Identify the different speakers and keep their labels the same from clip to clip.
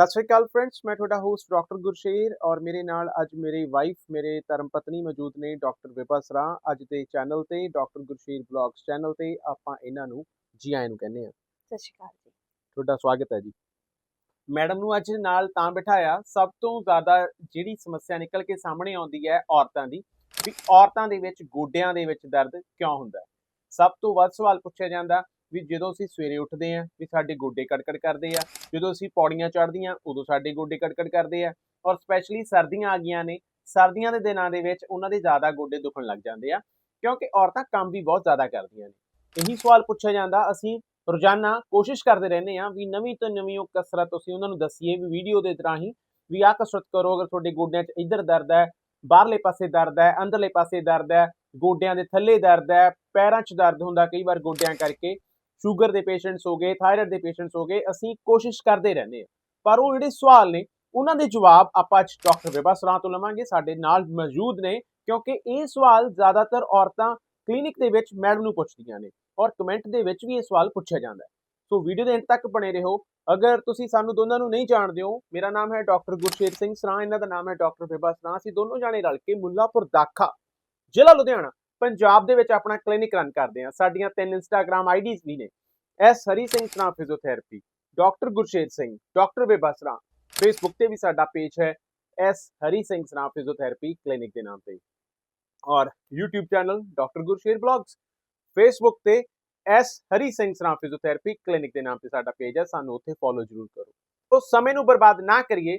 Speaker 1: ਸਤਿ ਸ਼੍ਰੀ ਅਕਾਲ ਫਰੈਂਡਸ ਮੈਂ ਤੁਹਾਡਾ ਹੋਸਟ ਡਾਕਟਰ ਗੁਰਸ਼ੇਰ ਔਰ ਮੇਰੇ ਨਾਲ ਅੱਜ ਮੇਰੀ ਵਾਈਫ ਮੇਰੇ ਧਰਮ ਪਤਨੀ ਮੌਜੂਦ ਨੇ ਡਾਕਟਰ ਵਿਭਾ ਸਰਾ। ਅੱਜ ਦੇ ਚੈਨਲ ਤੇ ਡਾਕਟਰ ਗੁਰਸ਼ੇਰ ਬਲੌਗਸ ਚੈਨਲ ਤੇ ਆਪਾਂ ਇਹਨਾਂ ਨੂੰ ਜੀ ਆਇਆਂ ਨੂੰ ਕਹਿੰਦੇ ਆ
Speaker 2: ਸਤਿ ਸ਼੍ਰੀ ਅਕਾਲ ਜੀ।
Speaker 1: ਤੁਹਾਡਾ ਸਵਾਗਤ ਹੈ ਜੀ। ਮੈਡਮ ਨੂੰ ਅੱਜ ਨਾਲ ਤਾਂ ਬਿਠਾਇਆ ਸਭ ਤੋਂ ਜ਼ਿਆਦਾ ਜਿਹੜੀ ਸਮੱਸਿਆ ਨਿਕਲ ਕੇ ਸਾਹਮਣੇ ਆਉਂਦੀ ਹੈ ਔਰਤਾਂ ਦੀ ਵੀ ਔਰਤਾਂ ਦੇ ਵਿੱਚ ਗੋਡਿਆਂ ਦੇ ਵਿੱਚ ਦਰਦ ਕਿਉਂ ਹੁੰਦਾ ਸਭ ਤੋਂ ਵੱਧ ਸਵਾਲ ਪੁੱਛਿਆ ਜਾਂਦਾ ਵੀ ਜਦੋਂ ਅਸੀਂ ਸਵੇਰੇ ਉੱਠਦੇ ਆਂ ਵੀ ਸਾਡੇ ਗੋਡੇ ਕੜਕੜ ਕਰਦੇ ਆ, ਜਦੋਂ ਅਸੀਂ ਪੌੜੀਆਂ ਚੜ੍ਹਦੀਆਂ ਉਦੋਂ ਸਾਡੇ ਗੋਡੇ ਕੜਕੜ ਕਰਦੇ ਆ ਔਰ ਸਪੈਸ਼ਲੀ ਸਰਦੀਆਂ ਆ ਗਈਆਂ ਨੇ, ਸਰਦੀਆਂ ਦੇ ਦਿਨਾਂ ਦੇ ਵਿੱਚ ਉਹਨਾਂ ਦੇ ਜ਼ਿਆਦਾ ਗੋਡੇ ਦੁਖਣ ਲੱਗ ਜਾਂਦੇ ਆ, ਕਿਉਂਕਿ ਔਰਤਾਂ ਕੰਮ ਵੀ ਬਹੁਤ ਜ਼ਿਆਦਾ ਕਰਦੀਆਂ ਨੇ। ਇਹੀ ਸਵਾਲ ਪੁੱਛਿਆ ਜਾਂਦਾ, ਅਸੀਂ ਰੋਜ਼ਾਨਾ ਕੋਸ਼ਿਸ਼ ਕਰਦੇ ਰਹਿੰਦੇ ਆ ਵੀ ਨਵੀਂ ਤੋਂ ਨਵੀਂ ਉਹ ਕਸਰਤ ਅਸੀਂ ਉਹਨਾਂ ਨੂੰ ਦੱਸੀਏ ਵੀ ਵੀਡੀਓ ਦੇ ਰਾਹੀਂ ਵੀ ਆਹ ਕਸਰਤ ਕਰੋ, ਅਗਰ ਤੁਹਾਡੇ ਗੋਡਿਆਂ 'ਚ ਇੱਧਰ ਦਰਦ ਹੈ, ਬਾਹਰਲੇ ਪਾਸੇ ਦਰਦ ਹੈ, ਅੰਦਰਲੇ ਪਾਸੇ ਦਰਦ ਹੈ, ਗੋਡਿਆਂ ਦੇ ਥੱਲੇ ਦਰਦ ਹੈ, ਪੈਰਾਂ 'ਚ ਦਰਦ ਹੁੰਦਾ ਕਈ ਵਾਰ ਗੋਡਿਆਂ ਕਰਕੇ ਸ਼ੂਗਰ ਦੇ ਪੇਸ਼ੈਂਟਸ ਹੋ ਗਏ, ਥਾਇਰਾਇਡ ਦੇ ਪੇਸ਼ੈਂਟਸ ਹੋ ਗਏ, ਅਸੀਂ ਕੋਸ਼ਿਸ਼ ਕਰਦੇ ਰਹਿੰਦੇ ਹਾਂ। ਪਰ ਉਹ ਜਿਹੜੇ ਸਵਾਲ ਨੇ, ਉਹਨਾਂ ਦੇ ਜਵਾਬ ਆਪਾਂ ਅੱਜ ਡਾਕਟਰ ਵਿਭਾ ਸਰਾਂ ਤੋਂ ਲਵਾਂਗੇ, ਸਾਡੇ ਨਾਲ ਮੌਜੂਦ ਨੇ, ਕਿਉਂਕਿ ਇਹ ਸਵਾਲ ਜ਼ਿਆਦਾਤਰ ਔਰਤਾਂ ਕਲੀਨਿਕ ਦੇ ਵਿੱਚ ਮੈਡਮ ਨੂੰ ਪੁੱਛਦੀਆਂ ਨੇ ਔਰ ਕਮੈਂਟ ਦੇ ਵਿੱਚ ਵੀ ਇਹ ਸਵਾਲ ਪੁੱਛਿਆ ਜਾਂਦਾ ਹੈ। ਸੋ ਵੀਡੀਓ ਦੇ ਅੰਤ ਤੱਕ ਬਣੇ ਰਹੋ। ਅਗਰ ਤੁਸੀਂ ਸਾਨੂੰ ਦੋਨਾਂ ਨੂੰ ਨਹੀਂ ਜਾਣਦੇ ਹੋ, ਮੇਰਾ ਨਾਮ ਹੈ ਡਾਕਟਰ ਗੁਰਸ਼ੇਰ ਸਿੰਘ ਸਰਾਂ, ਇਹਨਾਂ ਦਾ ਨਾਮ ਹੈ ਡਾਕਟਰ ਬੇਬਾ ਸਰਾਂ। ਅਸੀਂ ਦੋਨੋਂ ਜਾਣੇ ਰਲ ਕੇ ਮੁੱਲਾਪੁਰ ਦਾਖਾ, ਜ਼ਿਲ੍ਹਾ ਲੁਧਿਆਣਾ ਪੰਜਾਬ ਦੇ ਵਿੱਚ ਆਪਣਾ ਕਲੀਨਿਕ ਰਨ ਕਰਦੇ ਹਾਂ। ਸਾਡੀਆਂ ਤਿੰਨ ਇੰਸਟਾਗ੍ਰam ਆਈਡੀਜ਼ ਵੀ ਨੇ। S Hari Singh Sran physiotherapy doctor Gursher Singh doctor Vibha Sran. Facebook ਤੇ ਵੀ ਸਾਡਾ ਪੇਜ ਹੈ। S Hari Singh Sran physiotherapy clinic ਦੇ ਨਾਮ ਤੇ। ਔਰ YouTube channel doctor Gursher blogs Facebook ਤੇ S Hari Singh Sran physiotherapy clinic ਦੇ ਨਾਮ ਤੇ ਸਾਡਾ ਪੇਜ ਹੈ। ਸਾਨੂੰ ਉੱਥੇ ਫੋਲੋ ਜ਼ਰੂਰ ਕਰੋ। ਤੋਂ ਸਮੇਂ ਨੂੰ ਬਰਬਾਦ ਨਾ ਕਰੀਏ।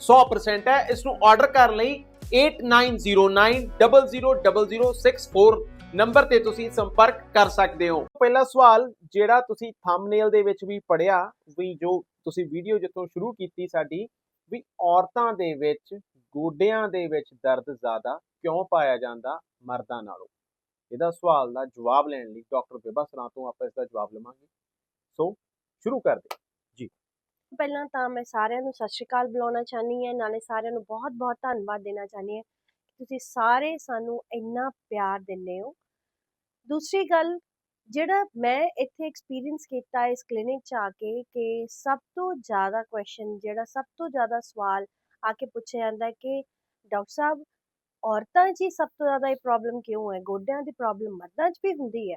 Speaker 1: 100% ਹੈ। ਇਸ ਨੂੰ ਆਰਡਰ ਕਰਨ ਲਈ 8909000064 ਨੰਬਰ ਤੇ ਤੁਸੀਂ ਸੰਪਰਕ ਕਰ ਸਕਦੇ ਹੋ। ਪਹਿਲਾ ਸਵਾਲ ਜਿਹੜਾ ਤੁਸੀਂ ਥੰਬਨੇਲ ਦੇ ਵਿੱਚ ਵੀ ਪੜਿਆ ਵੀ ਜੋ ਤੁਸੀਂ ਵੀਡੀਓ ਜਿੱਥੋਂ ਸ਼ੁਰੂ ਕੀਤੀ ਸਾਡੀ, ਵੀ ਔਰਤਾਂ ਦੇ ਵਿੱਚ, ਗੋਡਿਆਂ ਦੇ ਵਿੱਚ ਦਰਦ ਜ਼ਿਆਦਾ ਕਿਉਂ ਪਾਇਆ ਜਾਂਦਾ ਮਰਦਾਂ ਨਾਲੋਂ? ਇਹਦਾ ਸਵਾਲ ਦਾ ਜਵਾਬ ਲੈਣ ਲਈ ਡਾਕਟਰ ਬੇਬਾ ਸਰਾਂ ਤੋਂ ਆਪਾਂ ਇਸ ਦਾ ਜਵਾਬ ਲਵਾਂਗੇ। ਸੋ ਸ਼ੁਰੂ ਕਰਦੇ
Speaker 2: ਪਹਿਲਾਂ ਤਾਂ ਮੈਂ ਸਾਰਿਆਂ ਨੂੰ ਸਤਿ ਸ਼੍ਰੀ ਅਕਾਲ ਬੁਲਾਉਣਾ ਚਾਹਨੀ ਹਾਂ, ਨਾਲੇ ਸਾਰਿਆਂ ਨੂੰ ਬਹੁਤ-ਬਹੁਤ ਧੰਨਵਾਦ ਦੇਣਾ ਚਾਹਨੀ ਹਾਂ ਤੁਸੀਂ ਸਾਰੇ ਸਾਨੂੰ ਇੰਨਾ ਪਿਆਰ ਦਿੰਦੇ ਹੋ। ਦੂਸਰੀ ਗੱਲ, ਜਿਹੜਾ ਮੈਂ ਇੱਥੇ ਐਕਸਪੀਰੀਅੰਸ ਕੀਤਾ ਇਸ ਕਲੀਨਿਕ 'ਚ ਆ ਕੇ ਕਿ ਸਭ ਤੋਂ ਜ਼ਿਆਦਾ ਕੁਐਸਚਨ ਜਿਹੜਾ ਸਭ ਤੋਂ ਜ਼ਿਆਦਾ ਸਵਾਲ ਆ ਕੇ ਪੁੱਛਿਆ ਜਾਂਦਾ ਕਿ ਡਾਕਟਰ ਸਾਹਿਬ, ਔਰਤਾਂ 'ਚ ਹੀ ਸਭ ਤੋਂ ਜ਼ਿਆਦਾ ਇਹ ਪ੍ਰੋਬਲਮ ਕਿਉਂ ਹੈ? ਗੋਡਿਆਂ ਦੀ ਪ੍ਰੋਬਲਮ ਮਰਦਾਂ 'ਚ ਵੀ ਹੁੰਦੀ ਹੈ,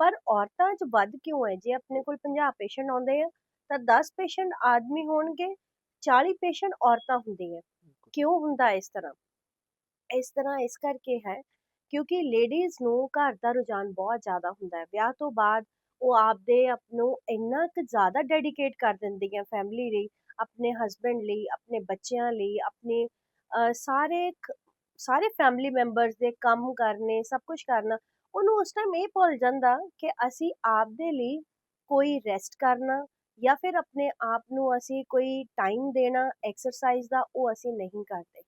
Speaker 2: ਪਰ ਔਰਤਾਂ 'ਚ ਵੱਧ ਕਿਉਂ ਹੈ? ਜੇ ਆਪਣੇ ਕੋਲ 50 ਪੇਸ਼ੈਂਟ ਆਉਂਦੇ ਆ ਤਾਂ 10 ਪੇਸ਼ੈਂਟ ਆਦਮੀ ਹੋਣਗੇ 40 ਪੇਸ਼ੈਂਟ ਔਰਤਾਂ ਹੁੰਦੀਆਂ। ਕਿਉਂ ਹੁੰਦਾ ਇਸ ਤਰ੍ਹਾਂ? ਇਸ ਤਰ੍ਹਾਂ ਇਸ ਕਰਕੇ ਹੈ ਕਿਉਂਕਿ ਲੇਡੀਜ਼ ਨੂੰ ਘਰ ਦਾ ਰੁਝਾਨ ਬਹੁਤ ਜ਼ਿਆਦਾ ਹੁੰਦਾ ਹੈ। ਵਿਆਹ ਤੋਂ ਬਾਅਦ ਉਹ ਆਪਦੇ ਆਪ ਨੂੰ ਇੰਨਾ ਕੁ ਜ਼ਿਆਦਾ ਡੈਡੀਕੇਟ ਕਰ ਦਿੰਦੀਆਂ ਫੈਮਿਲੀ ਲਈ ਆਪਣੇ ਹਸਬੰਡ ਲਈ ਆਪਣੇ ਬੱਚਿਆਂ ਲਈ ਆਪਣੇ ਸਾਰੇ ਸਾਰੇ ਫੈਮਿਲੀ ਮੈਂਬਰਸ ਦੇ ਕੰਮ ਕਰਨੇ ਸਭ ਕੁਝ ਕਰਨਾ ਉਹਨੂੰ ਉਸ ਟਾਈਮ ਇਹ ਭੁੱਲ ਜਾਂਦਾ ਕਿ ਅਸੀਂ ਆਪਦੇ ਲਈ ਕੋਈ ਰੈਸਟ ਕਰਨਾ ਜਾਂ ਫਿਰ ਆਪਣੇ ਆਪ ਨੂੰ ਅਸੀਂ ਕੋਈ ਟਾਈਮ ਦੇਣਾ ਐਕਸਰਸਾਈਜ਼ ਦਾ ਉਹ ਅਸੀਂ ਨਹੀਂ ਕਰਦੇ।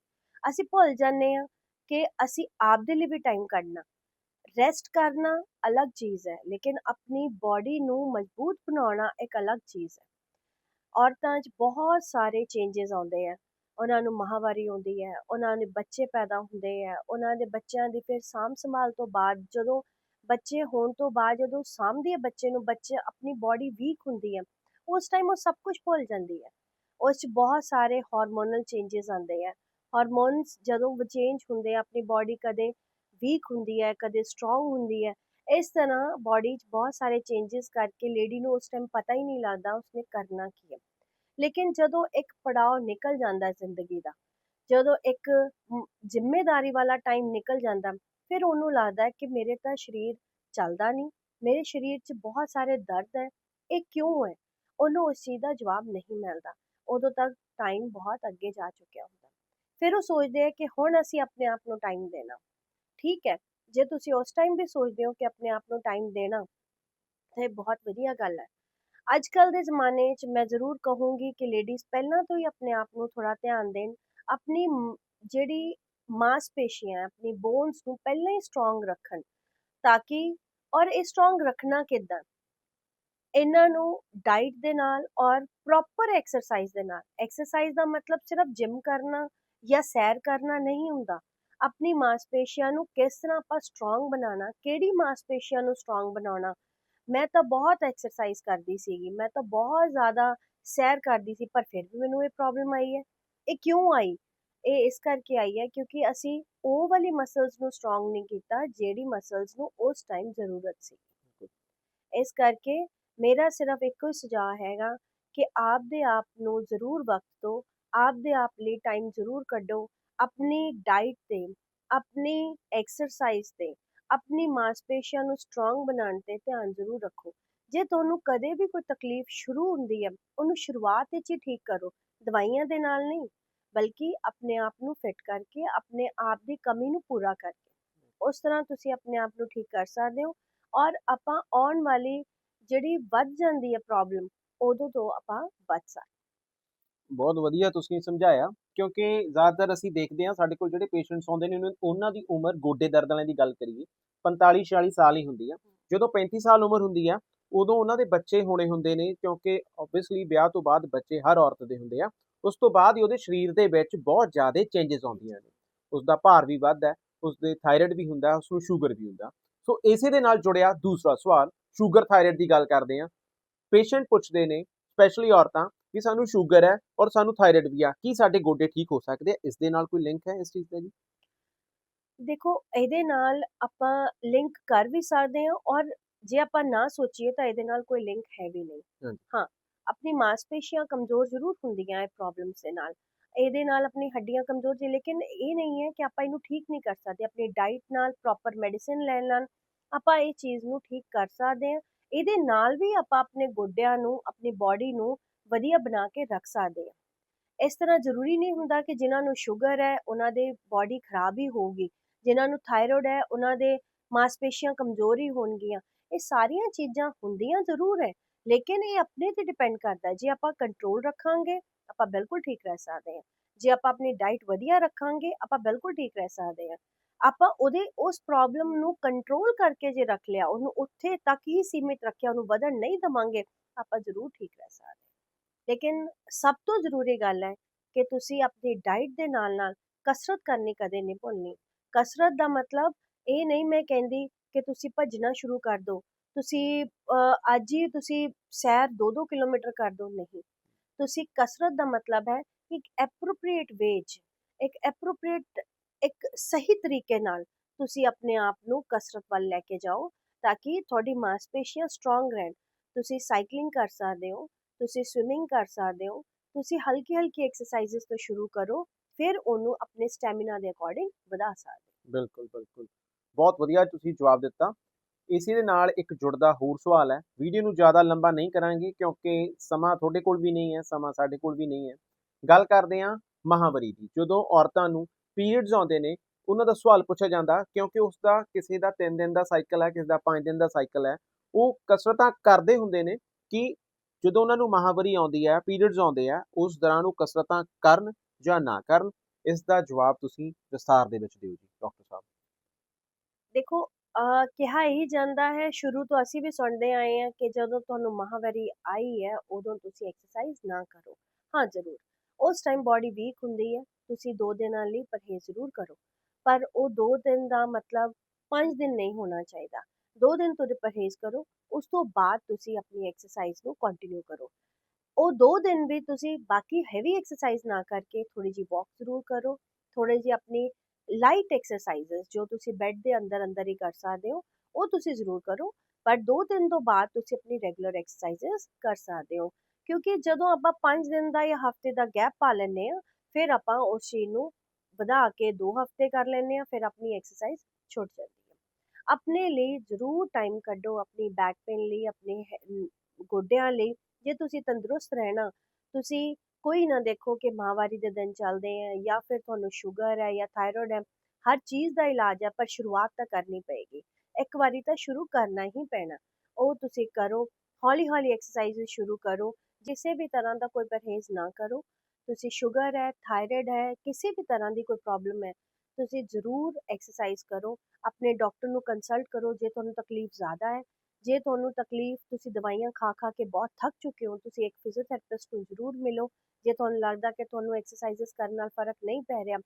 Speaker 2: ਅਸੀਂ ਭੁੱਲ ਜਾਂਦੇ ਆ ਕਿ ਅਸੀਂ ਆਪ ਦੇ ਲਈ ਵੀ ਟਾਈਮ ਕੱਢਣਾ। ਰੈਸਟ ਕਰਨਾ ਅਲੱਗ ਚੀਜ਼ ਹੈ, ਲੇਕਿਨ ਆਪਣੀ ਬਾਡੀ ਨੂੰ ਮਜ਼ਬੂਤ ਬਣਾਉਣਾ ਇੱਕ ਅਲੱਗ ਚੀਜ਼ ਹੈ। ਔਰਤਾਂ 'ਚ ਬਹੁਤ ਸਾਰੇ ਚੇਂਜਸ ਆਉਂਦੇ ਆ। ਉਹਨਾਂ ਨੂੰ ਮਹਾਵਾਰੀ ਆਉਂਦੀ ਹੈ, ਉਹਨਾਂ ਦੇ ਬੱਚੇ ਪੈਦਾ ਹੁੰਦੇ ਆ, ਉਹਨਾਂ ਦੇ ਬੱਚਿਆਂ ਦੀ ਫਿਰ ਸਾਂਭ ਸੰਭਾਲ ਤੋਂ ਬਾਅਦ ਜਦੋਂ ਬੱਚੇ ਹੋਣ ਤੋਂ ਬਾਅਦ ਜਦੋਂ ਸਾਂਭਦੀ ਹੈ ਬੱਚੇ ਨੂੰ, ਬੱਚੇ ਆਪਣੀ ਬਾਡੀ ਵੀਕ ਹੁੰਦੀ ਹੈ। ਉਸ ਟਾਈਮ ਉਹ ਸਭ ਕੁਝ ਭੁੱਲ ਜਾਂਦੀ ਹੈ। ਉਸ 'ਚ ਬਹੁਤ ਸਾਰੇ ਹਾਰਮੋਨਲ ਚੇਂਜਸ ਆਉਂਦੇ ਆ। ਹਾਰਮੋਨਸ ਜਦੋਂ ਚੇਂਜ ਹੁੰਦੇ ਆ, ਆਪਣੀ ਬਾਡੀ ਕਦੇ ਵੀਕ ਹੁੰਦੀ ਹੈ, ਕਦੇ ਸਟਰੋਂਗ ਹੁੰਦੀ ਹੈ, ਇਸ ਤਰ੍ਹਾਂ ਬਾਡੀ 'ਚ ਬਹੁਤ ਸਾਰੇ ਚੇਂਜਸ ਕਰਕੇ ਲੇਡੀ ਨੂੰ ਉਸ ਟਾਈਮ ਪਤਾ ਹੀ ਨਹੀਂ ਲੱਗਦਾ ਉਸਨੇ ਕਰਨਾ ਕੀ ਹੈ। ਲੇਕਿਨ ਜਦੋਂ ਇੱਕ ਪੜਾਅ ਨਿਕਲ ਜਾਂਦਾ ਹੈ ਜ਼ਿੰਦਗੀ ਦਾ, ਜਦੋਂ ਇੱਕ ਮ- ਜ਼ਿੰਮੇਵਾਰੀ ਵਾਲਾ ਟਾਈਮ ਨਿਕਲ ਜਾਂਦਾ, ਫਿਰ ਉਹਨੂੰ ਲੱਗਦਾ ਕਿ ਮੇਰੇ ਤਾਂ ਸਰੀਰ ਚੱਲਦਾ ਨਹੀਂ, ਮੇਰੇ ਸਰੀਰ 'ਚ ਬਹੁਤ ਸਾਰੇ ਦਰਦ ਹੈ, ਇਹ ਕਿਉਂ ਹੈ? ਉਹਨੂੰ ਉਸ ਚੀਜ਼ ਦਾ ਜਵਾਬ ਨਹੀਂ ਮਿਲਦਾ। ਉਦੋਂ ਤੱਕ ਟਾਈਮ ਬਹੁਤ ਅੱਗੇ ਜਾ ਚੁੱਕਿਆ ਹੁੰਦਾ। ਫਿਰ ਉਹ ਸੋਚਦੇ ਆ ਕਿ ਹੁਣ ਅਸੀਂ ਆਪਣੇ ਆਪ ਨੂੰ ਟਾਈਮ ਦੇਣਾ। ਠੀਕ ਹੈ, ਜੇ ਤੁਸੀਂ ਉਸ ਟਾਈਮ ਵੀ ਸੋਚਦੇ ਹੋ ਕਿ ਆਪਣੇ ਆਪ ਨੂੰ ਟਾਈਮ ਦੇਣਾ, ਤੇ ਬਹੁਤ ਵਧੀਆ ਗੱਲ ਹੈ। ਅੱਜ ਕੱਲ ਦੇ ਜ਼ਮਾਨੇ 'ਚ ਮੈਂ ਜ਼ਰੂਰ ਕਹੂੰਗੀ ਕਿ ਲੇਡੀਜ਼ ਪਹਿਲਾਂ ਤੋਂ ਹੀ ਆਪਣੇ ਆਪ ਨੂੰ ਥੋੜਾ ਧਿਆਨ ਦੇਣ। ਆਪਣੀ ਮ- ਜਿਹੜੀ ਮਾਸਪੇਸ਼ੀਆਂ ਆਪਣੀ ਬੋਨਸ ਨੂੰ ਪਹਿਲਾਂ ਹੀ ਸਟਰੋਂਗ ਰੱਖਣ। ਤਾਂ ਕਿ, ਔਰ ਇਹ ਸਟਰੋਂਗ ਰੱਖਣਾ ਕਿੱਦਾਂ? ਇਹਨਾਂ ਨੂੰ ਡਾਈਟ ਦੇ ਨਾਲ ਔਰ ਪ੍ਰੋਪਰ ਐਕਸਰਸਾਈਜ਼ ਦੇ ਨਾਲ। ਐਕਸਰਸਾਈਜ਼ ਦਾ ਮਤਲਬ ਸਿਰਫ ਜਿਮ ਕਰਨਾ ਜਾਂ ਸੈਰ ਕਰਨਾ ਨਹੀਂ ਹੁੰਦਾ। ਆਪਣੀ ਮਾਸਪੇਸ਼ੀਆਂ ਨੂੰ ਕਿਸ ਤਰ੍ਹਾਂ ਆਪਾਂ ਸਟਰੋਂਗ ਬਣਾਉਣਾ, ਕਿਹੜੀ ਮਾਸਪੇਸ਼ੀਆਂ ਨੂੰ ਸਟਰੋਂਗ ਬਣਾਉਣਾ, ਮੈਂ ਤਾਂ ਬਹੁਤ ਐਕਸਰਸਾਈਜ਼ ਕਰਦੀ ਸੀਗੀ। ਮੈਂ ਤਾਂ ਬਹੁਤ ਜ਼ਿਆਦਾ ਸੈਰ ਕਰਦੀ ਸੀ, ਪਰ ਫਿਰ ਵੀ ਮੈਨੂੰ ਇਹ ਪ੍ਰੋਬਲਮ ਆਈ ਹੈ। ਇਹ ਕਿਉਂ ਆਈ? ਇਹ ਇਸ ਕਰਕੇ ਆਈ ਹੈ ਕਿਉਂਕਿ ਅਸੀਂ ਉਹ ਵਾਲੀ ਮਸਲਸ ਨੂੰ ਸਟਰੋਂਗ ਨਹੀਂ ਕੀਤਾ, ਜਿਹੜੀ ਮਸਲਸ ਨੂੰ ਉਸ ਟਾਈਮ ਜ਼ਰੂਰਤ ਸੀ। ਇਸ ਕਰਕੇ ਮੇਰਾ ਸਿਰਫ ਇੱਕੋ ਹੀ ਸੁਝਾਅ ਹੈਗਾ ਕਿ ਆਪ ਦੇ ਆਪ ਨੂੰ ਜ਼ਰੂਰ ਵਕਤ ਦਿਓ ਆਪਦੇ ਆਪ ਲਈ ਟਾਈਮ ਜ਼ਰੂਰ ਕੱਢੋ, ਆਪਣੀ ਡਾਈਟ ਤੇ, ਆਪਣੀ ਐਕਸਰਸਾਈਜ਼ ਤੇ, ਆਪਣੀ ਮਾਸਪੇਸ਼ੀਆਂ ਨੂੰ ਸਟਰੋਂਗ ਬਣਾਉਣ ਤੇ ਧਿਆਨ ਜ਼ਰੂਰ ਰੱਖੋ। ਜੇ ਤੁਹਾਨੂੰ ਕਦੇ ਵੀ ਕੋਈ ਤਕਲੀਫ ਸ਼ੁਰੂ ਹੁੰਦੀ ਹੈ, ਉਹਨੂੰ ਸ਼ੁਰੂਆਤ ਵਿੱਚ ਹੀ ਠੀਕ ਕਰੋ, ਦਵਾਈਆਂ ਦੇ ਨਾਲ ਨਹੀਂ, ਬਲਕਿ ਆਪਣੇ ਆਪ ਨੂੰ ਫਿਟ ਕਰਕੇ, ਆਪਣੇ ਆਪ ਦੀ ਕਮੀ ਨੂੰ ਪੂਰਾ ਕਰਕੇ। ਉਸ ਤਰ੍ਹਾਂ ਤੁਸੀਂ ਆਪਣੇ ਆਪ ਨੂੰ ਠੀਕ ਕਰ ਸਕਦੇ ਹੋ ਔਰ ਆਪਾਂ ਆਉਣ ਵਾਲੀ ਜਿਹੜੀ ਵੱਧ ਜਾਂਦੀ ਹੈ ਪ੍ਰੋਬਲਮ ਉਦੋਂ ਤੋਂ ਆਪਾਂ ਬਚ ਸਕਦੇ
Speaker 1: ਬਹੁਤ ਵਧੀਆ ਤੁਸੀਂ ਸਮਝਾਇਆ ਕਿਉਂਕਿ ਜ਼ਿਆਦਾਤਰ ਅਸੀਂ ਦੇਖਦੇ ਹਾਂ ਸਾਡੇ ਕੋਲ ਜਿਹੜੇ ਪੇਸ਼ੈਂਟਸ ਆਉਂਦੇ ਨੇ ਉਹਨਾਂ- ਦੀ ਉਮਰ ਗੋਡੇ ਦਰਦ ਵਾਲਿਆਂ ਦੀ ਗੱਲ ਕਰੀਏ 45 46 ਸਾਲ ਹੀ ਹੁੰਦੀ ਆ। ਜਦੋਂ 35 ਸਾਲ ਉਮਰ ਹੁੰਦੀ ਆ ਉਦੋਂ ਉਹਨਾਂ ਦੇ ਬੱਚੇ ਹੋਣੇ ਹੁੰਦੇ ਨੇ ਕਿਉਂਕਿ ਆਬਵੀਅਸਲੀ ਵਿਆਹ ਤੋਂ ਬਾਅਦ ਬੱਚੇ ਹਰ ਔਰਤ ਦੇ ਹੁੰਦੇ ਆ ਉਸ ਤੋਂ ਬਾਅਦ ਹੀ ਉਹਦੇ ਸਰੀਰ ਦੇ ਵਿੱਚ ਬਹੁਤ ਜ਼ਿਆਦਾ ਚੇਂਜਸ ਆਉਂਦੀਆਂ ਨੇ। ਉਸ ਦਾ ਭਾਰ ਵੀ ਵੱਧਦਾ ਹੈ, ਉਸ ਦੇ ਥਾਇਰਾਇਡ ਵੀ ਹੁੰਦਾ ਉਸ ਨੂੰ ਸ਼ੂਗਰ ਵੀ ਹੁੰਦਾ। ਸੋ ਇਸੇ ਦੇ ਨਾਲ ਜੁੜਿਆ ਦੂਸਰਾ ਸਵਾਲ ਸ਼ੂਗਰ ਥਾਇਰਾਇਡ ਦੀ ਗੱਲ ਕਰਦੇ ਆ ਪੇਸ਼ੈਂਟ ਪੁੱਛਦੇ ਨੇ ਸਪੈਸ਼ਲੀ ਔਰਤਾਂ ਵੀ ਸਾਨੂੰ ਸ਼ੂਗਰ ਹੈ ਔਰ ਸਾਨੂੰ ਥਾਇਰਾਇਡ ਵੀ ਆ ਕੀ ਸਾਡੇ ਗੋਡੇ ਠੀਕ ਹੋ ਸਕਦੇ ਆ? ਇਸ ਦੇ ਨਾਲ ਕੋਈ ਲਿੰਕ ਹੈ ਇਸ ਚੀਜ਼ ਦਾ ਜੀ?
Speaker 2: ਦੇਖੋ ਇਹਦੇ ਨਾਲ ਆਪਾਂ ਲਿੰਕ ਕਰ ਵੀ ਸਕਦੇ ਹਾਂ ਔਰ ਜੇ ਆਪਾਂ ਨਾ ਸੋਚੀਏ ਤਾਂ ਇਹਦੇ ਨਾਲ ਕੋਈ ਲਿੰਕ ਹੈ ਵੀ ਨਹੀਂ। ਹਾਂ ਆਪਣੀ ਮਾਸਪੇਸ਼ੀਆਂ ਕਮਜ਼ੋਰ ਜ਼ਰੂਰ ਹੁੰਦੀਆਂ ਹੈ ਪ੍ਰੋਬਲਮਸ ਦੇ ਨਾਲ। ਇਹਦੇ ਨਾਲ ਆਪਣੀ ਹੱਡੀਆਂ ਕਮਜ਼ੋਰ ਜੀ ਲੇਕਿਨ ਇਹ ਨਹੀਂ ਹੈ ਕਿ ਆਪਾਂ ਇਹਨੂੰ ਠੀਕ ਨਹੀਂ ਕਰ ਸਕਦੇ ਆਪਣੀ ਡਾਈਟ ਨਾਲ ਪ੍ਰੋਪਰ ਮੈਡੀਸਿਨ ਲੈਣ ਨਾਲ ਆਪਾਂ ਇਹ ਚੀਜ਼ ਨੂੰ ਠੀਕ ਕਰ ਸਕਦੇ ਹਾਂ, ਇਹਦੇ ਨਾਲ ਵੀ ਆਪਾਂ ਆਪਣੇ ਗੋਡਿਆਂ ਨੂੰ, ਆਪਣੀ ਬਾਡੀ ਨੂੰ ਵਧੀਆ ਬਣਾ ਕੇ ਰੱਖ ਸਕਦੇ ਹਾਂ। ਇਸ ਤਰ੍ਹਾਂ ਜ਼ਰੂਰੀ ਨਹੀਂ ਹੁੰਦਾ ਕਿ ਜਿਨ੍ਹਾਂ ਨੂੰ ਸ਼ੂਗਰ ਹੈ, ਉਹਨਾਂ ਦੇ ਬਾਡੀ ਖਰਾਬ ਹੀ ਹੋਊਗੀ, ਜਿਨ੍ਹਾਂ ਨੂੰ ਥਾਇਰੋਇਡ ਹੈ, ਉਹਨਾਂ ਦੇ ਮਾਸਪੇਸ਼ੀਆਂ ਕਮਜ਼ੋਰ ਹੀ ਹੋਣਗੀਆਂ। ਇਹ ਸਾਰੀਆਂ ਚੀਜ਼ਾਂ ਹੁੰਦੀਆਂ ਜ਼ਰੂਰ ਹੈ, ਲੇਕਿਨ ਇਹ ਆਪਣੇ ਤੇ ਡਿਪੈਂਡ ਕਰਦਾ ਜੇ ਆਪਾਂ ਕੰਟਰੋਲ ਰੱਖਾਂਗੇ, ਆਪਾਂ ਬਿਲਕੁਲ ਠੀਕ ਰਹਿ ਸਕਦੇ ਹਾਂ। ਜੇ ਆਪਾਂ ਆਪਣੀ ਡਾਈਟ ਵਧੀਆ ਰੱਖਾਂਗੇ, ਆਪਾਂ ਬਿਲਕੁਲ ਠੀਕ ਰਹਿ ਸਕਦੇ ਹਾਂ। ਆਪਾਂ ਉਹਦੇ ਉਸ ਪ੍ਰੋਬਲਮ ਨੂੰ ਕੰਟਰੋਲ ਕਰਕੇ ਜੇ ਰੱਖ ਲਿਆ, ਉਹਨੂੰ ਉੱਥੇ ਤੱਕ ਹੀ ਸੀਮਿਤ ਰੱਖਿਆ, ਉਹਨੂੰ ਵਧਣ ਨਹੀਂ ਦਵਾਂਗੇ, ਆਪਾਂ ਜ਼ਰੂਰ ਠੀਕ ਰਹਿ ਸਕਦੇ ਲੇਕਿਨ ਸਭ ਤੋਂ ਜ਼ਰੂਰੀ ਗੱਲ ਹੈ ਕਿ ਤੁਸੀਂ ਆਪਣੀ ਡਾਈਟ ਦੇ ਨਾਲ ਨਾਲ ਕਸਰਤ ਕਰਨੀ ਕਦੇ ਨਹੀਂ ਭੁੱਲਣੀ। ਕਸਰਤ ਦਾ ਮਤਲਬ ਇਹ ਨਹੀਂ ਮੈਂ ਕਹਿੰਦੀ ਕਿ ਤੁਸੀਂ ਭੱਜਣਾ ਸ਼ੁਰੂ ਕਰ ਦਿਓ। ਤੁਸੀਂ ਅੱਜ ਹੀ ਤੁਸੀਂ ਸੈਰ 2-2 ਕਿਲੋਮੀਟਰ ਕਰ ਦਿਓ, ਨਹੀਂ। ਤੁਸੀਂ ਕਸਰਤ ਦਾ ਮਤਲਬ ਹੈ ਇੱਕ ਐਪਰੋਪ੍ਰੀਏਟ ਵੇਜ ਇੱਕ ਐਪਰੋਪ੍ਰੀਏਟ ਇੱਕ ਸਹੀ ਤਰੀਕੇ ਨਾਲ ਤੁਸੀਂ ਆਪਣੇ ਆਪ ਨੂੰ ਕਸਰਤ ਵੱਲ ਲੈ ਕੇ ਜਾਓ, ਤਾਂ ਕਿ ਤੁਹਾਡੀ ਮਾਸਪੇਸ਼ੀਆਂ ਸਟਰੋਂਗ ਰਹਿਣ। ਤੁਸੀਂ ਸਾਈਕਲਿੰਗ ਕਰ ਸਕਦੇ ਹੋ, ਤੁਸੀਂ ਸਵਿਮਿੰਗ ਕਰ ਸਕਦੇ ਹੋ, ਤੁਸੀਂ ਹਲਕੀ ਹਲਕੀ ਐਕਸਰਸਾਈਜ਼ਸ ਤੋਂ ਸ਼ੁਰੂ ਕਰੋ, ਫਿਰ ਉਹਨੂੰ ਆਪਣੇ ਸਟੈਮਿਨਾ ਦੇ ਅਕੋਰਡਿੰਗ ਵਧਾ ਸਕਦੇ
Speaker 1: ਬਿਲਕੁਲ ਬਿਲਕੁਲ। ਬਹੁਤ ਵਧੀਆ ਤੁਸੀਂ ਜਵਾਬ ਦਿੱਤਾ। ਇਸੇ ਦੇ ਨਾਲ ਇੱਕ ਜੁੜਦਾ ਹੋਰ ਸਵਾਲ ਹੈ। ਵੀਡੀਓ ਨੂੰ ਜ਼ਿਆਦਾ ਲੰਬਾ ਨਹੀਂ ਕਰਾਂਗੇ ਕਿਉਂਕਿ ਸਮਾਂ ਤੁਹਾਡੇ ਕੋਲ ਵੀ ਨਹੀਂ ਹੈ, ਸਮਾਂ ਸਾਡੇ ਕੋਲ ਵੀ ਨਹੀਂ ਹੈ। ਗੱਲ ਕਰਦੇ ਹਾਂ ਮਹਾਵਰੀ ਦੀ। ਜਦੋਂ ਔਰਤਾਂ ਨੂੰ ਪੀਰੀਅਡਸ ਆਉਂਦੇ ਨੇ, ਉਹਨਾਂ ਦਾ ਸਵਾਲ ਪੁੱਛਿਆ ਜਾਂਦਾ ਕਿਉਂਕਿ ਉਸ ਦਾ ਕਿਸੇ ਦਾ 3 ਦਿਨ ਦਾ ਸਾਈਕਲ ਹੈ, ਕਿਸੇ ਦਾ 5 ਦਿਨ ਦਾ ਸਾਈਕਲ ਹੈ, ਉਹ ਕਸਰਤਾਂ ਕਰਦੇ ਹੁੰਦੇ ਨੇ ਕਿ ਜਦੋਂ ਉਹਨਾਂ ਨੂੰ ਮਹਾਵਰੀ ਆਉਂਦੀ ਹੈ ਪੀਰੀਅਡਸ ਆਉਂਦੇ ਆ, ਉਸ ਦੌਰਾਨ ਉਹ ਕਸਰਤਾਂ ਕਰਨ ਜਾਂ ਨਾ ਕਰਨ, ਇਸ ਦਾ ਜਵਾਬ ਤੁਸੀਂ ਵਿਸਥਾਰ ਦੇ ਵਿੱਚ ਦਿਓ ਜੀ, ਡਾਕਟਰ ਸਾਹਿਬ।
Speaker 2: ਦੇਖੋ ਕਿਹਾ ਹੀ ਜਾਂਦਾ ਹੈ, ਸ਼ੁਰੂ ਤੋਂ ਅਸੀਂ ਵੀ ਸੁਣਦੇ ਆਏ ਹਾਂ ਕਿ ਜਦੋਂ ਤੁਹਾਨੂੰ ਮਹਾਵਾਰੀ ਆਈ ਹੈ, ਉਦੋਂ ਤੁਸੀਂ ਐਕਸਰਸਾਈਜ਼ ਨਾ ਕਰੋ। ਹਾਂ, ਜ਼ਰੂਰ। ਉਸ ਟਾਈਮ ਬਾਡੀ ਵੀਕ ਹੁੰਦੀ ਹੈ ਤੁਸੀਂ 2 ਦਿਨਾਂ ਲਈ ਪਰਹੇਜ਼ ਜ਼ਰੂਰ ਕਰੋ। ਪਰ ਉਹ 2 ਦਿਨ ਦਾ ਮਤਲਬ 5 ਦਿਨ ਨਹੀਂ ਹੋਣਾ ਚਾਹੀਦਾ। 2 ਦਿਨ ਤੁਸੀਂ ਪਰਹੇਜ਼ ਕਰੋ, ਉਸ ਤੋਂ ਬਾਅਦ ਤੁਸੀਂ ਆਪਣੀ ਐਕਸਰਸਾਈਜ਼ ਨੂੰ ਕੰਟੀਨਿਊ ਕਰੋ। ਉਹ 2 ਦਿਨ ਵੀ ਤੁਸੀਂ ਬਾਕੀ ਹੈਵੀ ਐਕਸਰਸਾਈਜ਼ ਨਾ ਕਰਕੇ ਥੋੜੀ ਜੀ ਵਾਕ ਜ਼ਰੂਰ ਕਰੋ ਥੋੜੇ ਜੀ ਆਪਣੀ ਲਾਈਟ ਐਕਸਰਸਾਈਜ਼ਸ ਜੋ ਤੁਸੀਂ ਬੈੱਡ ਦੇ ਅੰਦਰ ਅੰਦਰ ਹੀ ਕਰ ਸਕਦੇ ਹੋ, ਉਹ ਤੁਸੀਂ ਜ਼ਰੂਰ ਕਰੋ। ਪਰ 2 ਦਿਨ ਤੋਂ ਬਾਅਦ ਤੁਸੀਂ ਆਪਣੀ ਰੈਗੂਲਰ ਐਕਸਰਸਾਈਜ਼ਸ ਕਰ ਸਕਦੇ ਹੋ। ਕਿਉਂਕਿ ਜਦੋਂ ਆਪਾਂ 5 ਦਿਨ ਦਾ ਜਾਂ ਹਫ਼ਤੇ ਦਾ ਗੈਪ ਪਾ ਲੈਂਦੇ ਆ ਫਿਰ ਆਪਾਂ ਉਸ ਚੀਜ਼ ਨੂੰ ਵਧਾ ਕੇ 2 ਹਫ਼ਤੇ ਕਰ ਲੈਂਦੇ ਆ ਫਿਰ ਆਪਣੀ ਐਕਸਰਸਾਈਜ਼ ਛੁੱਟ ਜਾਂਦੀ ਹੈ। ਆਪਣੇ ਲਈ ਜ਼ਰੂਰ ਟਾਈਮ ਕੱਢੋ ਆਪਣੀ ਬੈਕ ਪੇਨ ਲਈ, ਆਪਣੇ ਗੋਡਿਆਂ ਲਈ। ਜੇ ਤੁਸੀਂ ਤੰਦਰੁਸਤ ਰਹਿਣਾ, ਤੁਸੀਂ ਕੋਈ ਨਾ ਦੇਖੋ ਕਿ ਮਾਹਵਾਰੀ ਦੇ ਦਿਨ ਚੱਲਦੇ ਆ ਜਾਂ ਫਿਰ ਤੁਹਾਨੂੰ ਸ਼ੂਗਰ ਹੈ ਜਾਂ ਥਾਇਰੋਇਡ ਹੈ, ਹਰ ਚੀਜ਼ ਦਾ ਇਲਾਜ ਹੈ ਪਰ ਸ਼ੁਰੂਆਤ ਤਾਂ ਕਰਨੀ ਪਏਗੀ। ਇੱਕ ਵਾਰੀ ਤਾਂ ਸ਼ੁਰੂ ਕਰਨਾ ਹੀ ਪੈਣਾ। ਉਹ ਤੁਸੀਂ ਕਰੋ ਹੌਲੀ ਹੌਲੀ ਐਕਸਰਸਾਈਜ਼ ਸ਼ੁਰੂ ਕਰੋ। ਕਿਸੇ ਵੀ ਤਰ੍ਹਾਂ ਦਾ ਕੋਈ ਪਰਹੇਜ਼ ਨਾ ਕਰੋ। ਤੁਸੀਂ ਸ਼ੂਗਰ ਹੈ, ਥਾਇਰਾਇਡ ਹੈ, ਕਿਸੇ ਵੀ ਤਰ੍ਹਾਂ ਦੀ ਕੋਈ ਪ੍ਰੋਬਲਮ ਹੈ, ਤੁਸੀਂ ਜ਼ਰੂਰ ਐਕਸਰਸਾਈਜ਼ ਕਰੋ, ਆਪਣੇ ਡਾਕਟਰ ਨੂੰ ਕੰਸਲਟ ਕਰੋ, ਜੇ ਤੁਹਾਨੂੰ ਤਕਲੀਫ ਜ਼ਿਆਦਾ ਹੈ, ਜੇ ਤੁਹਾਨੂੰ ਤਕਲੀਫ ਤੁਸੀਂ ਦਵਾਈਆਂ ਖਾ ਖਾ ਕੇ ਬਹੁਤ ਥੱਕ ਚੁੱਕੇ ਹੋ, ਤੁਸੀਂ ਇੱਕ ਫਿਜ਼ੀਓਥੈਰੇਪਿਸਟ ਨੂੰ ਜ਼ਰੂਰ ਮਿਲੋ, ਜੇ ਤੁਹਾਨੂੰ ਲੱਗਦਾ ਕਿ ਤੁਹਾਨੂੰ ਐਕਸਰਸਾਈਜ਼ਸ ਕਰਨ ਨਾਲ ਫ਼ਰਕ ਨਹੀਂ ਪੈ ਰਿਹਾ,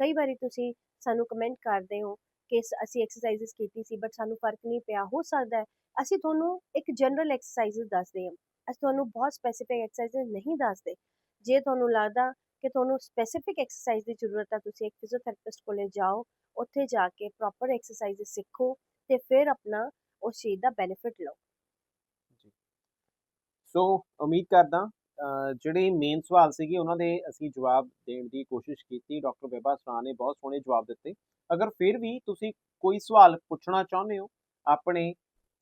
Speaker 2: ਕਈ ਵਾਰੀ ਤੁਸੀਂ ਸਾਨੂੰ ਕਮੈਂਟ ਕਰਦੇ ਹੋ ਕਿ ਅਸੀਂ ਐਕਸਰਸਾਈਜ਼ਸ ਕੀਤੀ ਸੀ ਬਟ ਸਾਨੂੰ ਫ਼ਰਕ ਨਹੀਂ ਪਿਆ, ਹੋ ਸਕਦਾ ਹੈ, ਅਸੀਂ ਤੁਹਾਨੂੰ ਇੱਕ ਜਨਰਲ ਐਕਸਰਸਾਈਜ਼ਸ ਦੱਸਦੇ ਹਾਂ, ਅਸੀਂ ਤੁਹਾਨੂੰ ਬਹੁਤ ਸਪੈਸੀਫਿਕ ਐਕਸਰਸਾਈਜ਼ਸ ਨਹੀਂ ਦੱਸਦੇ ਜੇ ਤੁਹਾਨੂੰ ਲੱਗਦਾ ਕਿ ਤੁਹਾਨੂੰ ਸਪੈਸੀਫਿਕ ਐਕਸਰਸਾਈਜ਼ ਦੀ ਜ਼ਰੂਰਤ ਹੈ ਤੁਸੀਂ ਇੱਕ ਫਿਜ਼ੀਓਥੈਰੇਪਿਸਟ ਕੋਲੇ ਜਾਓ, ਉੱਥੇ ਜਾ ਕੇ ਪ੍ਰੋਪਰ ਐਕਸਰਸਾਈਜ਼ਸ ਸਿੱਖੋ ਤੇ ਫਿਰ ਆਪਣਾ ਉਸ ਚੀਜ਼ ਦਾ ਬੈਨੀਫਿਟ ਲਓ।
Speaker 1: ਸੋ ਉਮੀਦ ਕਰਦਾ ਜਿਹੜੇ ਮੇਨ ਸਵਾਲ ਸੀਗੇ, ਉਹਨਾਂ ਦੇ ਅਸੀਂ ਜਵਾਬ ਦੇਣ ਦੀ ਕੋਸ਼ਿਸ਼ ਕੀਤੀ। ਡਾਕਟਰ ਬੇਬਾ ਸਰਾ ਨੇ ਬਹੁਤ ਸੋਹਣੇ ਜਵਾਬ ਦਿੱਤੇ। ਅਗਰ ਫਿਰ ਵੀ ਤੁਸੀਂ ਕੋਈ ਸਵਾਲ ਪੁੱਛਣਾ ਚਾਹੁੰਦੇ ਹੋ, ਆਪਣੇ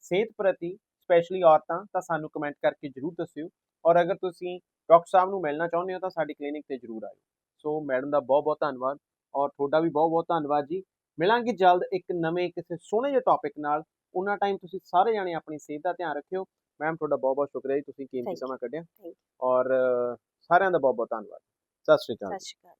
Speaker 1: ਸਿਹਤ ਪ੍ਰਤੀ ਸਪੈਸ਼ਲੀ ਔਰਤਾਂ, ਤਾਂ ਸਾਨੂੰ ਕਮੈਂਟ ਕਰਕੇ ਜਰੂਰ ਦੱਸਿਓ। ਔਰ ਅਗਰ ਤੁਸੀਂ ਡਾਕਟਰ ਸਾਹਿਬ ਨੂੰ ਮਿਲਣਾ ਚਾਹੁੰਦੇ ਹੋ ਤਾਂ ਸਾਡੀ ਕਲੀਨਿਕ ਤੇ ਜਰੂਰ ਆਇਓ। ਸੋ ਮੈਡਮ ਦਾ ਬਹੁਤ ਬਹੁਤ ਧੰਨਵਾਦ ਔਰ ਤੁਹਾਡਾ ਵੀ ਬਹੁਤ ਬਹੁਤ ਧੰਨਵਾਦ ਜੀ। ਮਿਲਾਂਗੇ ਜਲਦ ਇੱਕ ਨਵੇਂ ਕਿਸੇ ਸੋਹਣੇ ਜਿਹੇ ਟੌਪਿਕ ਨਾਲ। ਉਹਨਾਂ ਟਾਈਮ ਤੁਸੀਂ ਸਾਰੇ ਜਾਣੇ ਆਪਣੀ ਸਿਹਤ ਦਾ ਧਿਆਨ ਰੱਖਿਓ। ਮੈਮ ਤੁਹਾਡਾ ਬਹੁਤ ਬਹੁਤ ਸ਼ੁਕਰੀਆ ਜੀ। ਤੁਸੀਂ ਕੀਮਤੀ. ਸਮਾਂ ਕੱਢਿਆ. ਔਰ ਸਾਰਿਆਂ ਦਾ ਬਹੁਤ ਬਹੁਤ ਧੰਨਵਾਦ। ਸਤਿ ਸ਼੍ਰੀ ਅਕਾਲ
Speaker 2: ਸਤਿ ਸ਼੍ਰੀ ਅਕਾਲ।